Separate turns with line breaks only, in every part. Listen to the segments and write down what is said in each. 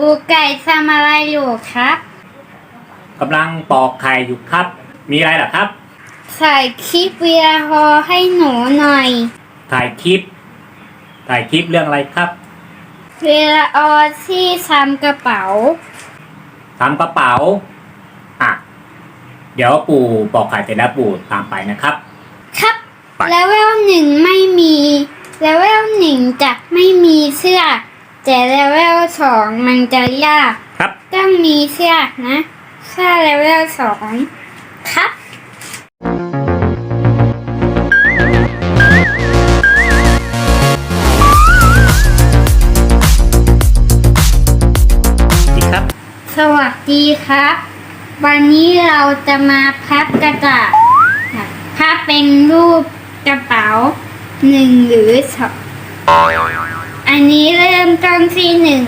ปูไก่ทำอะไรอยู่ครับ
กำลังปอกไข่อยู่ครับ มีอะไรเหรอครับ
ใส่คลิปวิดีโอให้หนูหน่อย
ถ่ายคลิป ถ่ายคลิปเรื่องอะไรครับ
วิดีโอที่ทำกระเป๋า
ทำกระเป๋า อะ เดี๋ยวปู่ปอกไข่เสร็จแล้วปู่ตามไปนะครับ
ครับ
ไป
เลเวลหนึ่งไม่มีเลเวลหนึ่งจะไม่มีเสื้อ แต่เลเวลสองมันจะยาก
ครับ
ต้องมีเสื้อนะ ถ้าเลเวลสองครับ
ดีครับ
สวัสดีครับ วันนี้เราจะมาพับกระดาษพับเป็นรูปกระเป๋าหนึ่งหรือสอง อันนี้เริ่มต้นที่หนึ่ง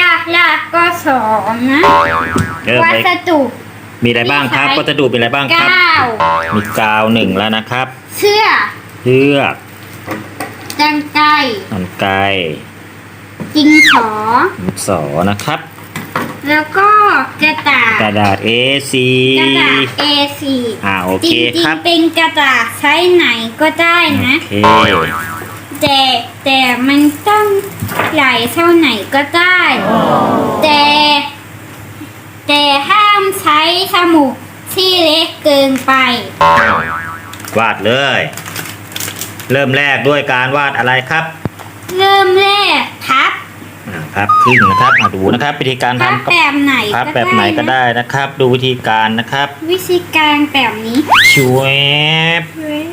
ยากยากก็สองนะ
เริ่ม
วั
เลย
สดุ
มีอะไรบ้างครับ
มีใช้
วัสดุมีอะไรบ้างครับ
เก้า
มีกาวหนึ่งแล้วนะครับ
เสื้อ
เชือก
จังไกร
มันไกร
จิงขอ
ดินสอนะครับ
แล้วก็กระดาษ
กระดาษ A4
กระดาษ A4
อ่าโอ
จ
เค
ริง
ครับ
ๆเป็นกระดาษไซส์ไหนก็ได้
โอ
นะ
เค
แต่แต่มันต้องใหญ่เท่าไหนก็ได้ แต่ แต่ห้ามใช้สมุดที่เล็กเกินไป
วาดเลย เริ่มแรกด้วยการวาดอะไรครับ
เริ่มแรกพับ
อ่าพับครึ่งนะครับมาดูนะครับ วิธีการ
พับ
ทำ
แบบไหน
พับ
ก็
แบบไหนก็
นะ
ได้นะครับ ดูวิธีการนะครับ
วิธีการแบบนี้
ช่วย
เฮ้ย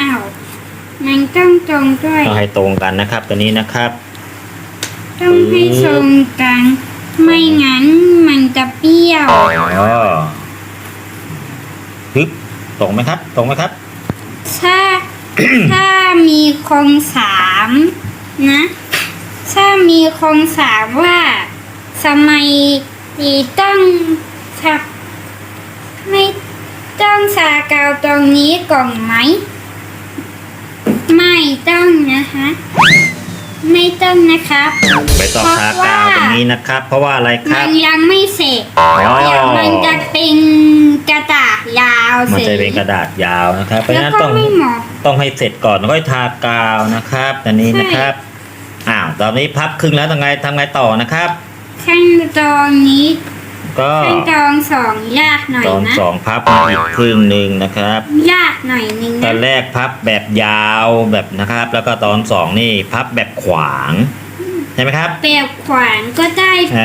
อ้าว มันต้องตรงด้วย
ต้องให้ตรงกันนะครับ ตัวนี้นะครับ
ต้องให้ตรงกัน ไม่งั้นมันจะเปรี้ยว
อ๋อปึ๊บตรงไหมครับ ตรงไหมครับ
ถ้า ถ้ามีโครงสามนะ ถ้ามีโครงสามว่าสมัยที่ต้องทับไม่ต้องสากาวตรงนี้ก่อนไหม ไม่ต้องนะคะ ไม่ต้องนะครับ
ไปต่อทากาวตรงนี้นะครับ เพราะว่าอะไรค
มั
รับ
นยังไม่เสร็จ
อ๋อ
เดี๋ยวมันจะเป็นกระดาษยาว
มัน
เสร็
จะ
จ
เป็นกระดาษยาวนะครับ เพราะ
แล้
ฉะ
ว
นั้น
ก็
ต้อง
ไม่เหมาะ
ต้องให้เสร็จก่อนแล้วค่อยทากาวนะครับอันนี้นะครับอ้าวตอนนี้พับครึ่งแล้วทำไงทำไงต่อนะครับ
ขั้นตอนนี้
ก็
ขั้นตอนสองยากหน่อย
ตอน
นะ
สองพับมาอีกครึ่งหนึ่งนะครับ
ยากหน่อยนึง
ตอ
นะ
นแรกพับแบบยาวแบบนะครับ แล้วก็ตอนสองนี่พับแบบขวางใช่ไหมครับ
เปรียบขวานก็ได้
เอ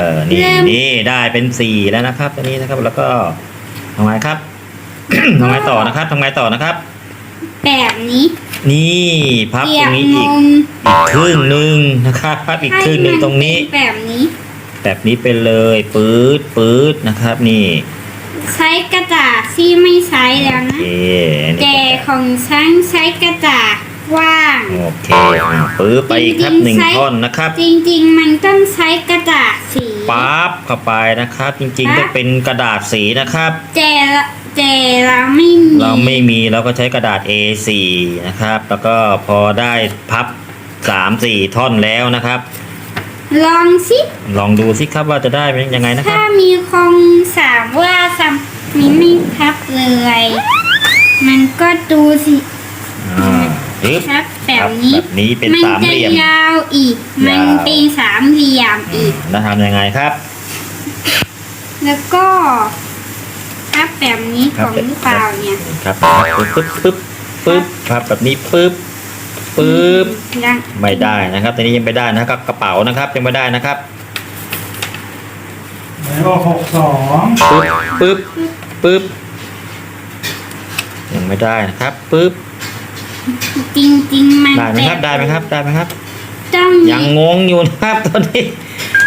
อ นี่
เริ่ม
นี่ได้เป็นสี่แล้วนะครับอันนี้นะครับ แล้วก็ทำไงครับ ทำไงต่อนะครับทำไงต่อนะครับ
แบบนี้
นี่พับ
เปรี
ต
ย
ร
บ
งนี้
น
อีก
ม
อีกครึ่งหนึ่งนะครับพับอีกครึ่งหนึ่งตรงนี้
ให้มัเป็แบบนี้
แบบนี้ไปเลยปื๊ดปื๊ดนะครับนี่
ใช้กระดาษที่ไม่ใช้แล้ว
โอ
นะ
เคอันนี้
แต่ของฉันใช้กระดาษว่าง
โอเคอะปื๊ดไปอีกครับหนึ่งท่อนนะครับ
จริงๆ มันต้องใช้กระดาษสี
ปั๊บเข้าไปนะครับ จริงๆ
ครั
ก็
บ
เป็นกระดาษสีนะครับ
แต่ละแต่เราไม่มี
เราไม่มีเราก็ใช้กระดาษ A4 นะครับ แล้วก็พอได้พับสามสี่ท่อนแล้วนะครับ
ลองสิ
ลองดูสิครับว่าจะได้เป็นยังไงนะค
ถ้า
รับ
มีคงสามว่าซัมนี้ไม่พับเลย มันก็ดูสิ
อ่าปึ๊บ
ครับแบบนี้
แบบนี้เป็น
มั
สามเหลี่ยม
จะยาวอีก มัน
ยาว
เป็นสามเหลี่ยมอีก
แล้วทำยังไงครับ
แล้วก็พับแบบนี้ของหรือเปล่าเนี่ย
ครับปึ๊บปึ๊บปึ๊บครับแบบนี้ปึ๊บ ปึ๊บ
ยัง
ไม่ได้นะครับตอนนี้ยังไม่ได้นะครับกระเป๋านะครับยังไม่ได้นะครับ
แล้วก็หกสอง
ปึ๊บปึ๊บปึ๊บยังไม่ได้นะครับปึ๊บ
จริงๆมัน
ได้ไหมครับ
แได้
ไหมครับได้ไหมครับ
ต้อง
ยังงงอยู่นะครับตอนนี้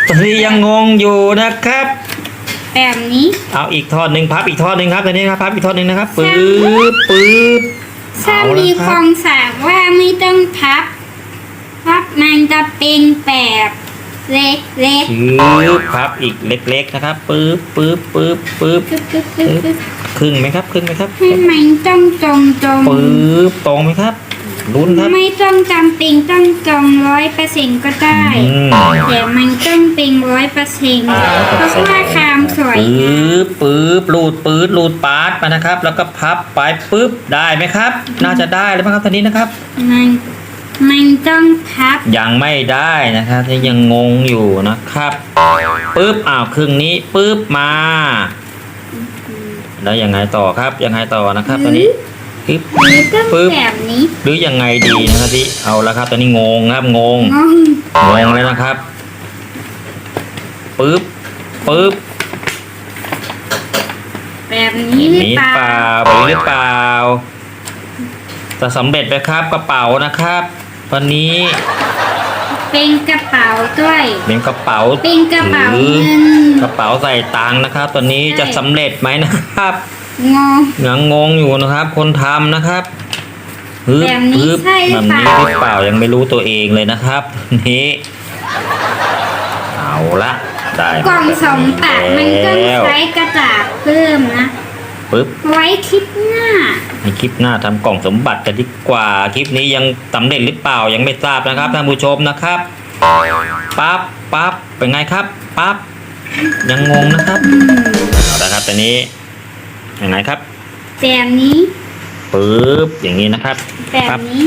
ตอนนี้ยังงงอยู่นะครับ
แบบนี้
เอาอีกท่อนหนึ่งพับอีกท่อนหนึ่งครับตอนนี้ครับพับอีกท่อนหนึ่งนะครับปึ๊บปึ๊บ
ถ้า
เอาละ
มี
ครับ
คงสามว่าไม่ต้องพับ พับมันจะเป็นแบบเล็กเล็ก
ชืบพับอีกเล็กๆนะครับปึ๊บปึ๊บปึ๊บปึ๊บ
ๆปึ๊บปึ๊บปึ๊บปึ๊บ
ครึ่งไหมครับครึ่งไหมครับ
ให้มันต้องตรงตรง
ปึ๊บตรงไหมครับ ลุ้นครับ
ไม่ต้องจำเป็นต้องจองร้อยเปอร์เซ็นต์ก็ได้
อืม
แต่มันต้องเป็นร้อยเปอร์เซ็นต์เพราะว่าคามสวย
ปื๊
งาม
บปื๊บลูดปื๊ดลูดปาดมานะครับ แล้วก็พับไปปึ๊บได้ไหมครับ น่าจะได้เลยมั้งครับตอนนี้นะครับ
มันมันต้องพับ
ยังไม่ได้นะครับที่ยังงงอยู่นะครับปึ๊บอ้าวครึ่งนี้ปึ๊บมา แล้วยังไงต่อครับยังไงต่อนะครับ ตอนนี้ ปึ๊บ
หรือต้อง
ปึ๊บ
แบบนี้
หรือยังไงดีนะครับที่เอาละครับ ตอนนี้งงครับงง
งง
งงเลยนะครับปึ๊บปึ๊บ
แบบนี้หรือ
นี้
เปล่า
เปล่าแบบนี้หรือเปล่าจะสำเร็จไหมครับกระเป๋านะครับ วันนี้
เป็นกระเป๋าด้วย
เป็นกระเป๋า
เป็นกระเป๋า
ถือ
เงิน
กระเป๋าใส่ตังค์นะครับ ตอนนี้
ใช่
จะสำเร็จไหมนะครับ
งง
ยังงงอยู่นะครับ คนทำนะครับฮึ
แบบนี้
ฮึบ
ใช่หรือ
แบบ
เปล่า
นี้หรือเปล่ายังไม่รู้ตัวเองเลยนะครับนี่เอาละได้
กล่องสองปากมันต้อง
แล้ว
ใช้กระดาษเพิ่มนะ
ปึ๊บ
ไว้คลิปหน้า
ในคลิปหน้าทำกล่องสมบัติกันดีกว่า คลิปนี้ยังสำเร็จหรือเปล่ายังไม่ทราบนะครับท่านผู้ชมนะครับปั๊บปั๊บเป็นไงครับปั๊บยังงงนะครับเอาละครับตอนนี้ ยังไงครับ
แบบนี้
ปึ๊บอย่างนี้นะครับ
แบบ
ปั๊บ
นี้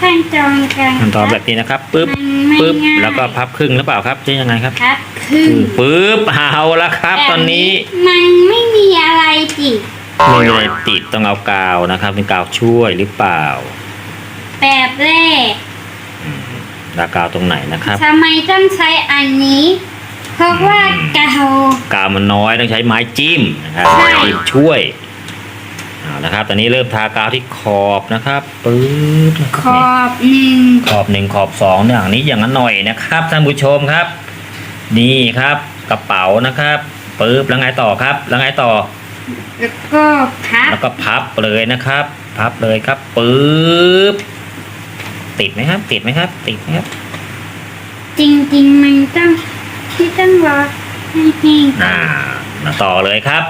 ขั้นตอนการ
ขั้นตอนแบบนี้นะครับปึ๊บ
มันไม่
ปึ๊บ
ง่าย
แล้วก็พับครึ่งหรือเปล่าครับใช่ยังไงครับ
ครับคือ
ปึ๊บเอาละครับ ตอนนี้
มันไม่มีอะไรติด
ไม่มีอะไรติดต้องเอากาวนะครับเป็นกาวช่วยหรือเปล่า
แบบแรก
แล้วกาวตรงไหนนะครับ
ทำไมต้องใช้อันนี้ เพราะว่ากาว
กาวมันน้อยต้องใช้ไม้จิ้มนะครับ
ใช่
ไม้จิ้มช่วยเอานะครับ ตอนนี้เริ่มทากาวที่ขอบนะครับปึ๊บนะ
ขอบหนึ่ง
ขอบหนึ่งขอบสองอย่างนี้อย่างนั้นหน่อยนะครับท่านผู้ชมครับ นี่ครับกระเป๋านะครับปึ๊บแล้วไงต่อครับ แล้วไงต่อ
แล้วก็พับ
แล้วก็พับเลยนะครับ พับเลยครับปึ๊บติดไหมครับ ติดไหมครับ ติดไหมครับ
จริงๆมันต้อง ที่ต้องรอให้แห้งก่อ
อ่านมาต่อเลยครับ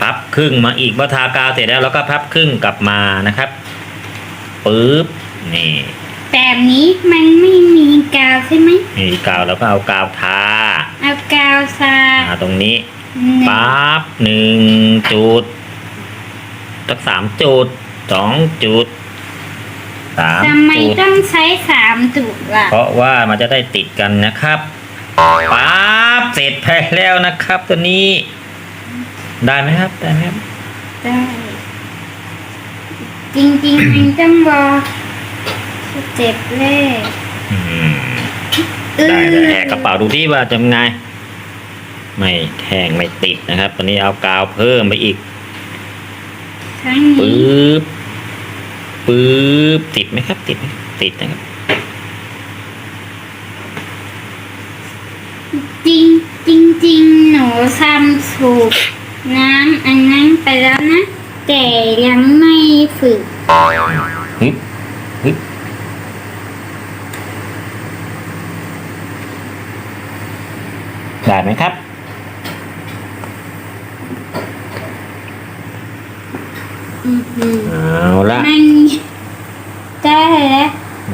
พับครึ่งมาอีกเมื่อทากาวเสร็จแล้วเราก็พับครึ่งกลับมานะครับปึ๊บนี่
แบบนี้มันไม่มีกาวใช่ไหม
มีกาวแล้วก็เอากาวทา
เอากาวซา
อ่าตรงนี้
หนึ่ง
ปั๊บหนึ่งจุดสักสามจุดสองจุดสาม
ทำไม
จุด
ต้องใช้สามจุดล่ะ
เพราะว่ามันจะได้ติดกันนะครับ ปั๊บเสร็จไปแล้วนะครับ ตัวนี้ ได้ไหมครับ ได้ไหมครับ
ได้จริงๆมันต้องรอสเจ็บแรก
อืม
อื้อ
ได้เลยแหกกระเป๋าดูที่ว่าจะยังไง ไม่แทงไม่ติดนะครับ ตอนนี้เอากาวเพิ่มไปอีก
ครั้ง
ป
นี้ึ๊
บปึ๊บติดไหมครับ ติดไหมติดนะครับ
จริงจริงจริงๆหนู ทำสูบน้ำอันนั้นไปแล้วนะ แต่ยังไม่ฝึก
ฮึบฮึบได้ไหมครับ
อือหือ
เอาละ
มันได้แล้ว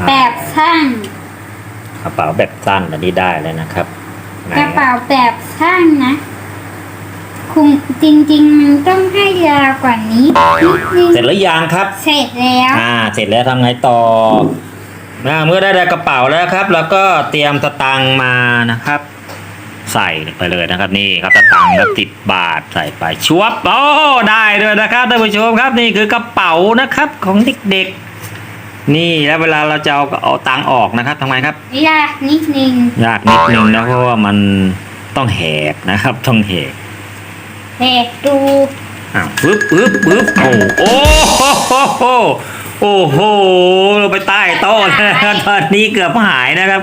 แบบสั้น
กระเป๋าแบบสั้นอันนี้ได้แล้วนะครับไหน
กระเป๋าแบบสั้นนะ คุมจริง ๆ มันต้องให้ยาวกว่านี้นิดนึง
เสร็จหรือยังครับ
เสร็จแล้ว
อ่า เสร็จแล้วทำไงต่อนะเมื่อได้กระเป๋าแล้วครับ แล้วก็เตรียมสตังค์มานะครับ ใส่ไปเลยนะครับนี่ครับสตังค์ครับติดบาทใส่ไปชวบโอ้ได้ด้วยนะครับท่านผู้ชมครับนี่คือกระเป๋านะครับของเด็กๆ นี่แล้วเวลาเราจะเอาเอาตังค์ออกนะครับทำไงครับ
ยากนิดนึง
ยากนิดนึงนะเพราะว่ามันต้องแหกนะครับ ต้องแหก
แต่ดู
อ้าวปึ๊บปึ๊บปึ๊บโอ้โอ้โหโหโอ้โหเราไปใต้โต๊ะแล้วนะครับตอนนี้เกือบหายนะครับ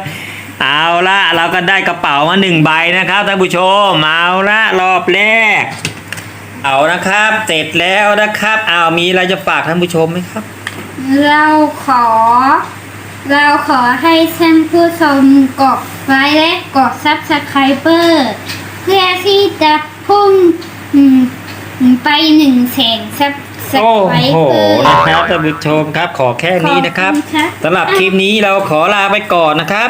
เอาละเราก็ได้กระเป๋ามาหนึ่งใบนะครับท่านผู้ชมเอาละรอบแรก เอานะครับ เสร็จแล้วนะครับเอามีอะไรจะฝากท่านผู้ชมไหมครับ
เราขอ เราขอให้ท่านผู้ชมกดไลค์และกดซับสไครเปอร์เพื่อที่จะพุ่ง อืมไปหนึ่งแสนซับส
โอ้
ไคร
โห
เบอร์
นะครับท่านผู้ชมครับขอแค่นี้นะครับ
ขอบณครับ
สำหรับคลิปนี้เราขอลาไปก่อนนะครับ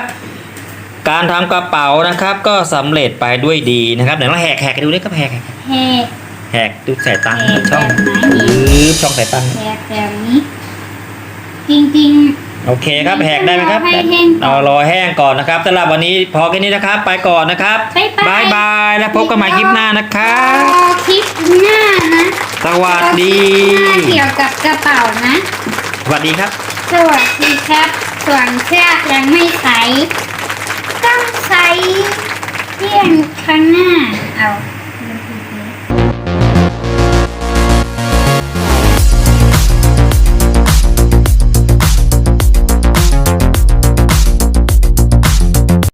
การทำกระเป๋านะครับ ก็สำเร็จไปด้วยดีนะครับเดี๋ยวเราแหกแหกกันดูด้วยครับแหกแหก
แหก
แหกดูใส่ตังค์
แหก
ช่อง
แบบไหนนี่
ปึ๊บช่องใส่ตังค์
แหกแบบนี้ จริง
โอเคครับแหกได้ไหมครับ
รอให้แห้งก่อน
เอารอแห้งก่อนนะครับสำหรับวันนี้พอแค่นี้นะครับ ไปก่อนนะครับ
บ๊ายบาย
บายแล้วพบกันใหม่คลิปหน้านะค
ๆ
รั
ร
บ
อคลิปหน้านะ
สวัสดี
รอคลิปหน้าเกี่ยวกับกระเป๋านะ
สวัสดีครับ
สวัสดีครับ ส่วนเชือกยังไม่ใสต้องใสเที่ยงข้างหน้า เอา